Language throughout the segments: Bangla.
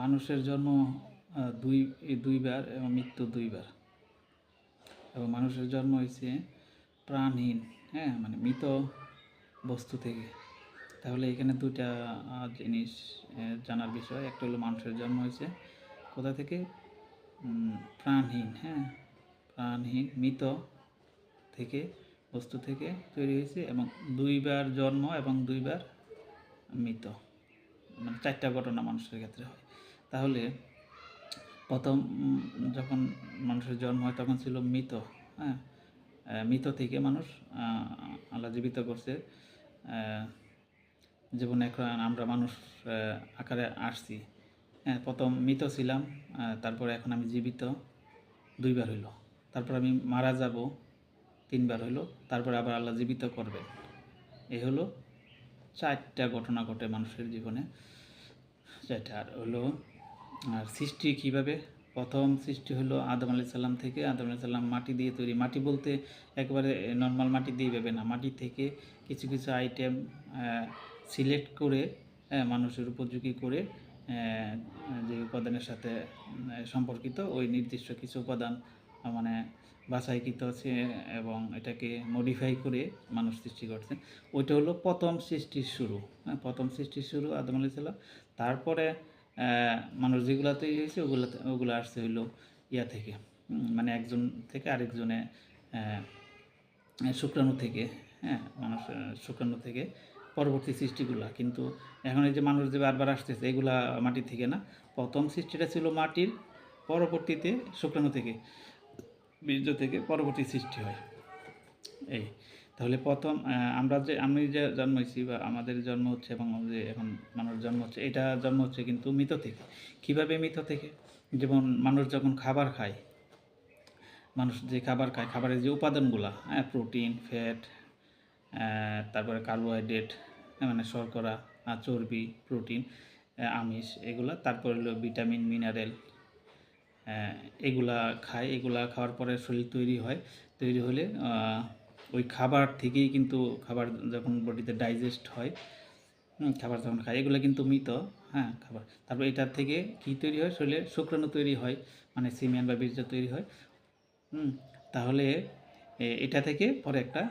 মানুষের জন্ম দুই দুইবার এবং মৃত্যু দুইবার। এবং মানুষের জন্ম হয়েছে প্রাণহীন হ্যাঁ মানে মৃত বস্তু থেকে। তাহলে এখানে দুইটা জিনিস জানার বিষয়। একটা হলো মানুষের জন্ম হয়েছে কোথা থেকে? প্রাণহীন হ্যাঁ প্রাণহীন, মৃত থেকে, বস্তু থেকে তৈরি হয়েছে এবং দুইবার জন্ম এবং দুইবার মৃত। মানে চারটা ঘটনা মানুষের ক্ষেত্রে হয়। তাহলে প্রথম যখন মানুষের জন্ম হয় তখন ছিল মৃত হ্যাঁ? মৃত থেকে মানুষ আল্লাহ জীবিত করছে। জীবনে এখন আমরা মানুষ আকারে আসছি। হ্যাঁ প্রথম মৃত ছিলাম তারপরে এখন আমি জীবিত। দুইবার হইল। তারপর আমি মারা যাব, তিনবার হইল। তারপরে আবার আল্লাহ জীবিত করবেন এই হলো চারটা ঘটনা ঘটে মানুষের জীবনে। চারটা আর হলো, আর সৃষ্টি কীভাবে? প্রথম সৃষ্টি হলো আদম আলি সাল্লাম থেকে। আদম আলি সাল্লাম মাটি দিয়ে তৈরি। মাটি বলতে একবারে নর্মাল মাটি দিয়ে ভেবে না। মাটি থেকে কিছু কিছু আইটেম সিলেক্ট করে মানুষের উপযোগী করে যে উপাদানের সাথে সম্পর্কিত ওই নির্দিষ্ট কিছু উপাদান মানে বাছাইকৃত আছে এবং এটাকে মডিফাই করে মানুষ সৃষ্টি করছেন ওইটা হলো প্রথম সৃষ্টির শুরু। হ্যাঁ প্রথম সৃষ্টির শুরু আদম আলি সাল্লাম তারপরে মানুষ যেগুলো তৈরি হয়েছে ওগুলো ওগুলো আসছে হইল ইয়া থেকে মানে একজন থেকে আরেকজনে শুক্রাণু থেকে হ্যাঁ মানুষ শুক্রাণু থেকে পরবর্তী সৃষ্টিগুলা। কিন্তু এখন এই যে মানুষ যে বারবার আসতেছে, এগুলা মাটি থেকে না। প্রথম সৃষ্টিটা ছিল মাটির, পরবর্তীতে শুক্রাণু থেকে। বীর্য থেকে পরবর্তী সৃষ্টি হয়। এই, তাহলে প্রথম আমরা যে, আমি যে জন্মেছি বা আমাদের জন্ম হচ্ছে এবং যে এখন মানুষ জন্ম হচ্ছে, এটা জন্ম হচ্ছে কিন্তু মৃত থেকে। কীভাবে মৃত থেকে? যেমন মানুষ যখন খাবার খায়, মানুষ যে খাবার খায়, খাবারের যে উপাদানগুলা হ্যাঁ প্রোটিন, ফ্যাট তারপরে কার্বোহাইড্রেট মানে শর্করা চর্বি, প্রোটিন আমিষ, এগুলা, তারপরে হলো ভিটামিন, মিনারেল এগুলা খায়। এগুলা খাওয়ার পরে শরীর তৈরি হয়। তৈরি হলে ওই খাবার থেকেই কিন্তু খাবার যখন বডিতে ডাইজেস্ট হয় খাবার যখন খায়, এগুলো কিন্তু মৃত হ্যাঁ খাবার। তারপর এটার থেকে কী তৈরি হয়? শরীরে শুক্রাণু তৈরি হয় মানে সিমিয়ান বা বীর্য তৈরি হয়। তাহলে এটা থেকে পরে একটা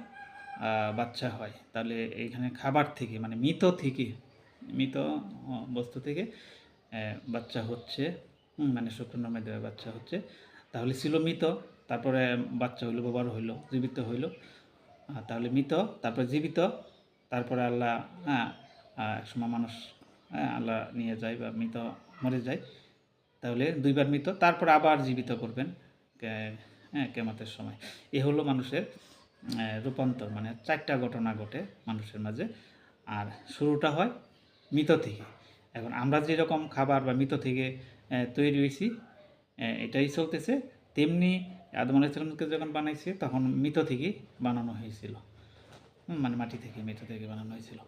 বাচ্চা হয়। তাহলে এখানে খাবার থেকে মানে মৃত থেকে, মৃত বস্তু থেকে বাচ্চা হচ্ছে। মানে শুক্রাণুর মাধ্যমে বাচ্চা হচ্ছে। তাহলে ছিল মৃত তারপরে বাচ্চা হইল বা বড় হইল জীবিত হইল। তাহলে মৃত তারপরে জীবিত তারপরে আল্লাহ হ্যাঁ আহ, একসময় মানুষ হ্যাঁ আল্লাহ নিয়ে যায় বা মৃত মরে যায়। তাহলে দুইবার মৃত তারপর আবার জীবিত করবেন হ্যাঁ কেমাতের সময়। এ হলো মানুষের রূপান্তর মানে চারটা ঘটনা ঘটে মানুষের মাঝে। আর শুরুটা হয় মৃত থেকে। এখন আমরা যেরকম খাবার বা মৃত থেকে তৈরি হয়েছি। এটাই চলতেছে। তেমনি আদম আলাইসালামকে যখন বানাইছে, তখন মৃত থেকেই বানানো হয়েছিল। মানে মাটি থেকে, মৃত থেকে বানানো হয়েছিল।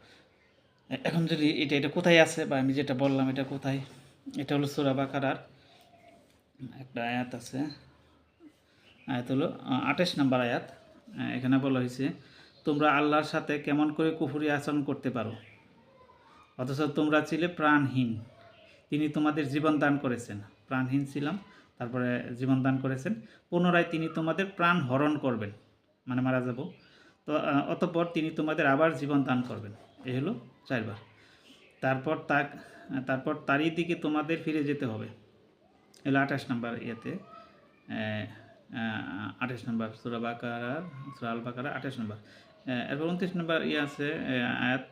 এখন যদি এটা এটা কোথায় আছে বা আমি যেটা বললাম, এটা কোথায়? এটা হলো সুরা বাকারার একটা আয়াত আছে। আয়াত হলো আঠাশ নম্বর আয়াত। এখানে বলা হয়েছে, তোমরা আল্লাহর সাথে কেমন করে কুফুরি আচরণ করতে পারো? অথচ তোমরা ছিলে প্রাণহীন। তিনি তোমাদের জীবন দান করেছেন। প্রাণহীন ছিলাম, তারপরে জীবন দান করেছেন। পুনরায় তিনি তোমাদের প্রাণ হরণ করবেন মানে মারা যাব। তো অতঃপর তিনি তোমাদের আবার জীবন দান করবেন। এই হলো চারবার। তারপর তা তারপর তারই দিকে তোমাদের ফিরে যেতে হবে। এলো আঠাশ নম্বর ইয়েতে। আঠাশ নম্বর সুরা বাকারা আল বাকারা আঠাশ নম্বর। এরপর উনত্রিশ নম্বর ইয়ে আছে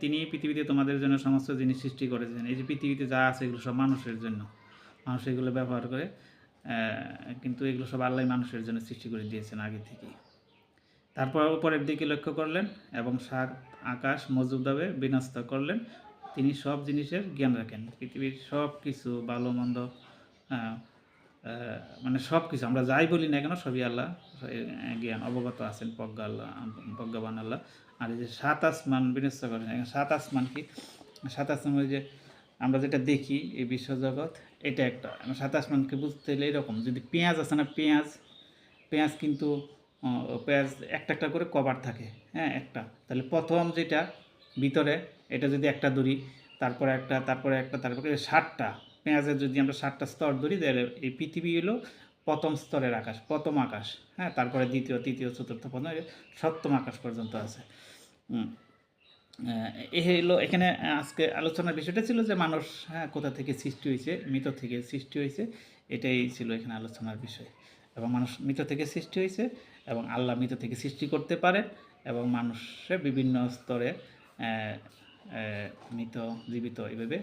তিনি পৃথিবীতে তোমাদের জন্য সমস্ত জিনিস সৃষ্টি করেছেন। এই যে পৃথিবীতে যা আছে এগুলো সব মানুষের জন্য। মানুষ এগুলো ব্যবহার করে কিন্তু এগুলো সব আল্লাহ মানুষের জন্য সৃষ্টি করে দিয়েছেন আগে থেকেই। তারপর উপরের দিকে লক্ষ্য করলেন এবং সাত আকাশ মজুদাবে বিনষ্ট করলেন। তিনি সব জিনিসের জ্ঞান রাখেন। পৃথিবীর সব কিছু ভালো মন্দ মানে সব কিছু আমরা যাই বলি না কেন, সবই আল্লাহ জ্ঞান, অবগত আছেন প্রজ্ঞা আল্লাহ প্রজ্ঞাবান আল্লাহ। আর এই যে সাত আসমান বিনষ্ট করেন সাত আসমান কি? সাত আসমান যে আমরা যেটা দেখি এই বিশ্বজগৎ, এটা একটা। এখন সাত আসমানকে বুঝতে হলে এরকম, যদি পেঁয়াজ আছে না, পেঁয়াজ পেঁয়াজ কিন্তু পেঁয়াজ একটা একটা করে কভার থাকে হ্যাঁ একটা। তাহলে প্রথম যেটা, ভিতরে, এটা যদি একটা দড়ি তারপরে একটা তারপরে একটা, তারপরে ষাটটা পেঁয়াজের যদি আমরা সাতটা স্তর ধরি, তাহলে এই পৃথিবী হলো প্রথম স্তরের আকাশ, প্রথম আকাশ। হ্যাঁ তারপরে দ্বিতীয়, তৃতীয়, চতুর্থ এই সপ্তম আকাশ পর্যন্ত আছে। এ হলো এখানে আজকে আলোচনার বিষয়টা ছিল যে মানুষ হ্যাঁ কোথা থেকে সৃষ্টি হয়েছে, মৃত থেকে সৃষ্টি হয়েছে, এটাই ছিল এখানে আলোচনার বিষয়। এবং মানুষ মৃত থেকে সৃষ্টি হয়েছে এবং আল্লাহ মৃত থেকে সৃষ্টি করতে পারে এবং মানুষের বিভিন্ন স্তরে মৃত, জীবিত এইভাবে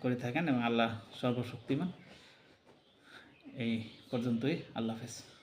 করে থাকেন এবং আল্লাহ সর্বশক্তিমান। এই পর্যন্তই আল্লাহ হাফেজ।